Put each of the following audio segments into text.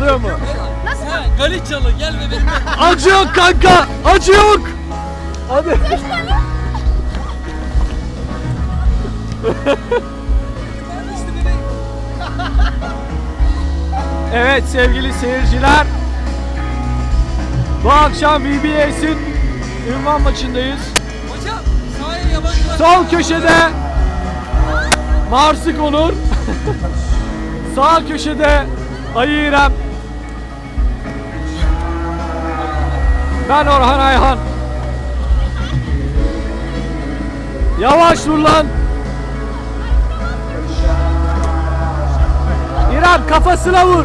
Alıyor mu? Nasıl? Ha, Galiçalı gel ve benimle. Acı yok kanka. Acı yok. Hadi. Evet sevgili seyirciler. Bu akşam VBS'in ünvan maçındayız. Hocam sahaya yabancılar. Sol köşede Marsık Onur. Sağ köşede Ayı İrem. Ben Orhan Ayhan. Yavaş dur lan. İrem kafasına vur.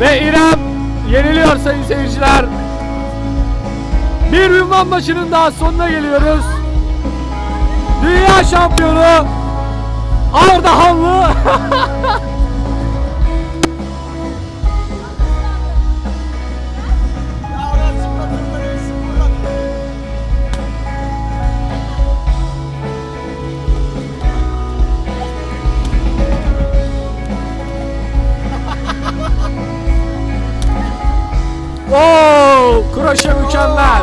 Ve İrem yeniliyor sayın seyirciler. Bir ünvan maçının daha sonuna geliyoruz. Dünya şampiyonu Ardahanlı Oo, kroşe mükemmel.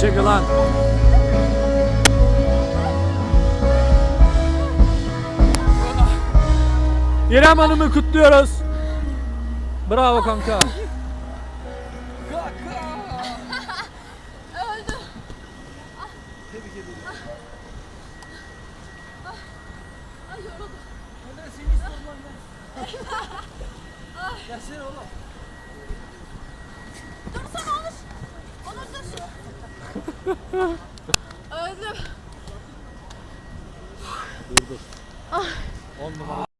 Çek lan. İrem Hanım'ı kutluyoruz. Bravo kanka. Tebrik ederim. Ay yoruldum. Ben seni lan ben. Gelsene oğlum. Dursana Onur. Onur dur. Öldüm. On numara.